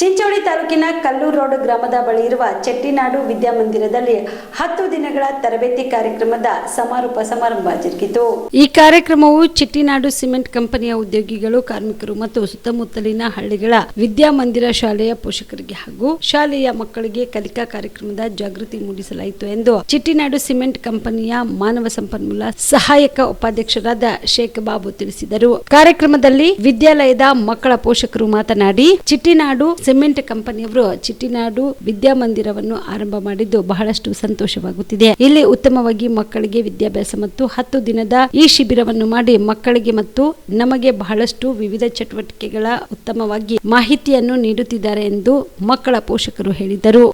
ಚಿಂಚೋಳಿ ತಾಲೂಕಿನ ಕಲ್ಲೂರು ರೋಡ್ ಗ್ರಾಮದ ಬಳಿ ಇರುವ ಚೆಟ್ಟಿನಾಡು ವಿದ್ಯಾಮಂದಿರದಲ್ಲಿ ಹತ್ತು ದಿನಗಳ ತರಬೇತಿ ಕಾರ್ಯಕ್ರಮದ ಸಮಾರೋಪ ಸಮಾರಂಭ ಜರುಗಿತು. ಈ ಕಾರ್ಯಕ್ರಮವು ಚೆಟ್ಟಿನಾಡು ಸಿಮೆಂಟ್ ಕಂಪನಿಯ ಉದ್ಯೋಗಿಗಳು, ಕಾರ್ಮಿಕರು ಮತ್ತು ಸುತ್ತಮುತ್ತಲಿನ ಹಳ್ಳಿಗಳ ವಿದ್ಯಾಮಂದಿರ ಶಾಲೆಯ ಪೋಷಕರಿಗೆ ಹಾಗೂ ಶಾಲೆಯ ಮಕ್ಕಳಿಗೆ ಕಲಿಕಾ ಕಾರ್ಯಕ್ರಮದ ಜಾಗೃತಿ ಮೂಡಿಸಲಾಯಿತು ಎಂದು ಚಿಟ್ಟಿನಾಡು ಸಿಮೆಂಟ್ ಕಂಪನಿಯ ಮಾನವ ಸಂಪನ್ಮೂಲ ಸಹಾಯಕ ಉಪಾಧ್ಯಕ್ಷರಾದ ಶೇಖ್ ಬಾಬು ತಿಳಿಸಿದರು. ಕಾರ್ಯಕ್ರಮದಲ್ಲಿ ವಿದ್ಯಾಲಯದ ಮಕ್ಕಳ ಪೋಷಕರು ಮಾತನಾಡಿ, ಚಿಟ್ಟಿನಾಡು ಸಿಮೆಂಟ್ ಕಂಪನಿಯವರು ಚಿಟ್ಟಿನಾಡು ವಿದ್ಯಾಮಂದಿರವನ್ನು ಆರಂಭ ಮಾಡಿದ್ದು ಬಹಳಷ್ಟು ಸಂತೋಷವಾಗುತ್ತಿದೆ. ಇಲ್ಲಿ ಉತ್ತಮವಾಗಿ ಮಕ್ಕಳಿಗೆ ವಿದ್ಯಾಭ್ಯಾಸ ಮತ್ತು ಹತ್ತು ದಿನದ ಈ ಶಿಬಿರವನ್ನು ಮಾಡಿ ಮಕ್ಕಳಿಗೆ ಮತ್ತು ನಮಗೆ ಬಹಳಷ್ಟು ವಿವಿಧ ಚಟುವಟಿಕೆಗಳ ಉತ್ತಮವಾಗಿ ಮಾಹಿತಿಯನ್ನು ನೀಡುತ್ತಿದ್ದಾರೆ ಎಂದು ಮಕ್ಕಳ ಪೋಷಕರು ಹೇಳಿದರು.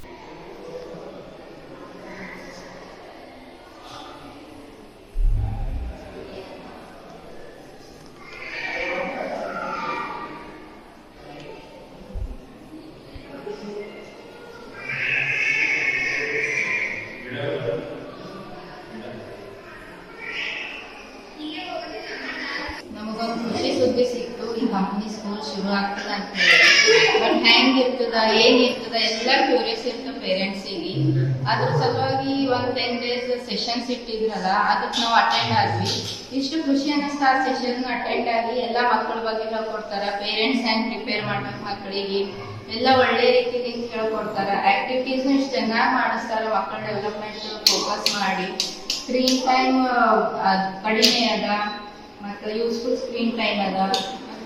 ಶುರು ಆಗ್ತದ ಅಂತ ಹೇಳಿ ಹೆಂಗ್ ಇರ್ತದ ಏನ್ ಇರ್ತದ ಎಲ್ಲ ಕ್ಯೂರಿಯಸ್ ಇರ್ತದ ಪೇರೆಂಟ್ಸಿಗೆ ಅದ್ರ ಸಲುವಾಗಿ ಒಂದ್ ಟೆನ್ ಡೇಸ್ ಸೆಷನ್ಸ್ ಇಟ್ಟಿದ್ರಲ್ಲ ಅದಕ್ಕೆ ನಾವು ಅಟೆಂಡ್ ಆದ್ವಿ. ಇಷ್ಟು ಖುಷಿ ಅನ್ನಿಸ್ತಾ ಆ ಸೆಷನ್ ಅಟೆಂಡ್ ಆಗಿ, ಎಲ್ಲ ಮಕ್ಕಳ ಬಗ್ಗೆ ಹೇಳ್ಕೊಡ್ತಾರ. ಪೇರೆಂಟ್ಸ್ ಹೆಂಗ್ ಪ್ರಿಪೇರ್ ಮಾಡ್ಬೇಕು ಮಕ್ಕಳಿಗೆ ಎಲ್ಲ ಒಳ್ಳೆ ರೀತಿಲಿ ಹೇಳ್ಕೊಡ್ತಾರ. ಆಕ್ಟಿವಿಟೀಸ್ ಇಷ್ಟು ಚೆನ್ನಾಗಿ ಮಾಡಿಸ್ತಾರ ಮಕ್ಕಳ ಡೆವಲಪ್ಮೆಂಟ್ ಫೋಕಸ್ ಮಾಡಿ. ಸ್ಕ್ರೀನ್ ಟೈಮ್ ಕಡಿಮೆ ಅದ. ಮತ್ತೆ ಯೂಸ್ಫುಲ್ ಸ್ಕ್ರೀನ್ ಟೈಮ್ ಅದ.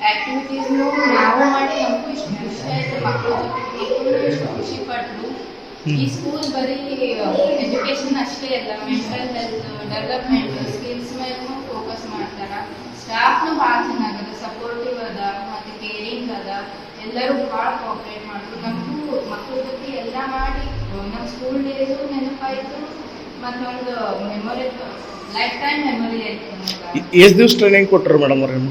ಆಕ್ಟಿವಿಟೀಸ್ನು ನಾವು ಮಾಡಿ ನಮಗೂ ಇಷ್ಟು ಖುಷಿ ಆಯ್ತು ಮಕ್ಕಳ ಜೊತೆ ಇಷ್ಟು ಖುಷಿ ಪಟ್ಟರು ಈ ಸ್ಕೂಲ್ ಬರೀ ಎಜುಕೇಶನ್ ಅಷ್ಟೇ ಅಲ್ಲ ಮೆಂಟಲ್ ಹೆಲ್ತ್ ಡೆವಲಪ್ಮೆಂಟ್ ಸ್ಕಿಲ್ಸ್ ಮೇಲೂ ಫೋಕಸ್ ಮಾಡ್ತಾರ. ಸ್ಟಾಫ್ನು ಭಾಳ ಚೆನ್ನಾಗದ ಸಪೋರ್ಟಿವ್ ಅದ ಮತ್ತು ಕೇರಿಂಗ್ ಅದ. ಎಲ್ಲರೂ ಭಾಳ ಕೋಆಪ್ರೇಟ್ ಮಾಡಿದ್ರು ನಮಗೂ ಮಕ್ಕಳ ಜೊತೆ ಎಲ್ಲ ಮಾಡಿ ನಮ್ಮ ಸ್ಕೂಲ್ ಡೇಸು ನೆನಪಾಯ್ತು. ಮತ್ತೊಂದು ಮೆಮೊರಿ ಲೈಫ್ ಟೈಮ್ ಮೆಮೊರಿ ಆಯ್ತು. ಎಷ್ಟು ದಿವಸ ಟ್ರೈನಿಂಗ್ ಕೊಟ್ಟರು ಮೇಡಮ್ ಅವ್ರ ಹಾ?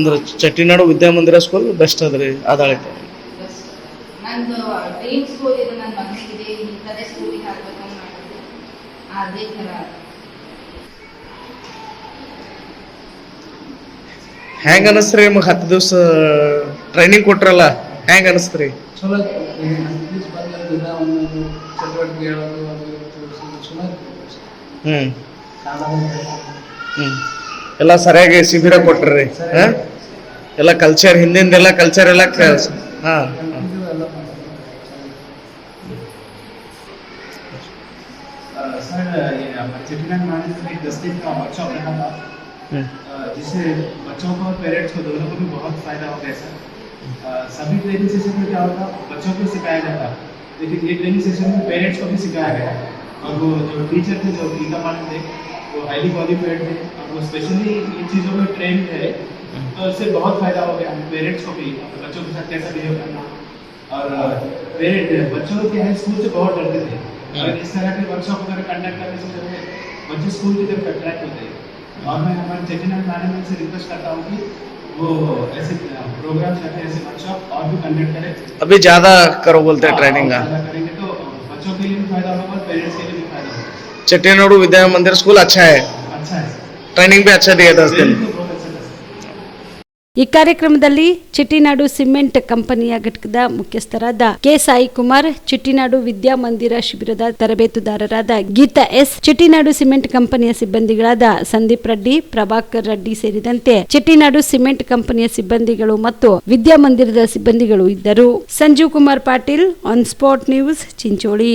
ಅಂದ್ರೆ ಚಟ್ಟಿನಾಡು ವಿದ್ಯಾಮಂದಿರ ಸ್ಕೂಲ್ ಬೆಸ್ಟ್ ಅದ್ರಿ ಆದಾಳಿತ ಹೆಂಗ ನಂದು ಡ್ರೀಮ್ ಸ್ಕೂಲ್ ಇದೆ ನನ್ನ ಮಗನಿಗಿದೆ ಇಂಥದೇ ಸ್ಕೂಲಿಗೆ ಹಾಕ್ಬೇಕಂತ ಮಾಡಿದ್ದೆ ಅದೇ ಥರ. ಹೆಂಗ್ ಅನಸ್ತ್ರಿ ನಿಮಗೆ ಹತ್ತು ದಿವಸ ಟ್ರೈನಿಂಗ್ ಕೊಟ್ರಲ್ಲ ಹೆಂಗ ಅನಸ್ತ್ರಿ? ಚಲೋ ಇಂಗ್ಲೀಷ್ ಬಂದ ದಿನ ಒಂದೊಂದು ಚಟುವಟಿಕೆ ಹೇಳೋದು ಅದು ಇದು ತೋರಿಸೋದು ಚಲೋ ಇತ್ತು. ಹ್ಮ್. ಹ್ಮ್. ಎಲ್ಲ ಸರಿಯಾಗಿ ಶಿಬಿರ ಕೊಟ್ರಿ ಹಾ ಎಲ್ಲ ಕಲ್ಚರ್ ಹಿಂದಿಂದೆಲ್ಲ ಕಲ್ಚರ್ ಎಲ್ಲ ಕ- ಹಾ ಹಾ. ಇದು ಎಲ್ಲ ಮಾಡ್ತಾರೆ. सर ये हमारे चिटनाट मैनेज में एक दस दिन का वर्कशॉप रखा था हम्म। अ, जिससे बच्चों को और पेरेंट्स को दोनों को भी बहुत फायदा हो गया सर अ, सभी ट्रेनिंग सेशन में क्या होता बच्चों को सिखाया जाता लेकिन ये ट्रेनिंग सेशन में पेरेंट्स को भी सिखाया गया और वो जो टीचर थे जो गीता मैडम थे वो हाईली क्वालिफाइड थे। और वो स्पेशली इन चीज़ों में ट्रेन है। तो इससे बहुत फ़ायदा हो गया पेरेंट्स को भी बच्चों के साथ कैसा बिहेव करना। और पेरेंट बच्चों के हैं स्कूल से बहुत डरते थे। अगर इस तरह के वर्कशॉप अगर कंडक्ट करने से जो है बच्चे स्कूल की तरफ़ अट्रैक्ट होते हैं। और मैं हमारे चेटिनाट मैनेजमेंट से रिक्वेस्ट करता हूँ कि वो ऐसे प्रोग्राम ऐसे वर्कशॉप और भी कंडक्ट करें। अभी ज़्यादा करो बोलते हैं ट्रेनिंग और ज़्यादा करेंगे। तो बच्चों के लिए भी फ़ायदा होगा और पेरेंट्स के लिए भी फ़ायदा होगा। विद्या मंदिर स्कूल अच्छा है। अच्छा है। ट्रेनिंग भी अच्छा दिया था उस दिन ಈ ಕಾರ್ಯಕ್ರಮದಲ್ಲಿ ಚಿಟ್ಟಿನಾಡು ಸಿಮೆಂಟ್ ಕಂಪನಿಯ ಘಟಕದ ಮುಖ್ಯಸ್ಥರಾದ ಕೆ ಸಾಯಿ ಕುಮಾರ್ ಚಿಟ್ಟಿನಾಡು ವಿದ್ಯಾಮಂದಿರ ಶಿಬಿರದ ತರಬೇತುದಾರರಾದ ಗೀತಾ ಎಸ್, ಚಿಟ್ಟಿನಾಡು ಸಿಮೆಂಟ್ ಕಂಪನಿಯ ಸಿಬ್ಬಂದಿಗಳಾದ ಸಂದೀಪ್ ರೆಡ್ಡಿ, ಪ್ರಭಾಕರ್ ರೆಡ್ಡಿ ಸೇರಿದಂತೆ ಚಿಟ್ಟಿನಾಡು ಸಿಮೆಂಟ್ ಕಂಪನಿಯ ಸಿಬ್ಬಂದಿಗಳು ಮತ್ತು ವಿದ್ಯಾಮಂದಿರದ ಸಿಬ್ಬಂದಿಗಳು ಇದ್ದರು. Sanjeev Kumar Patil on spot news, Chincholi.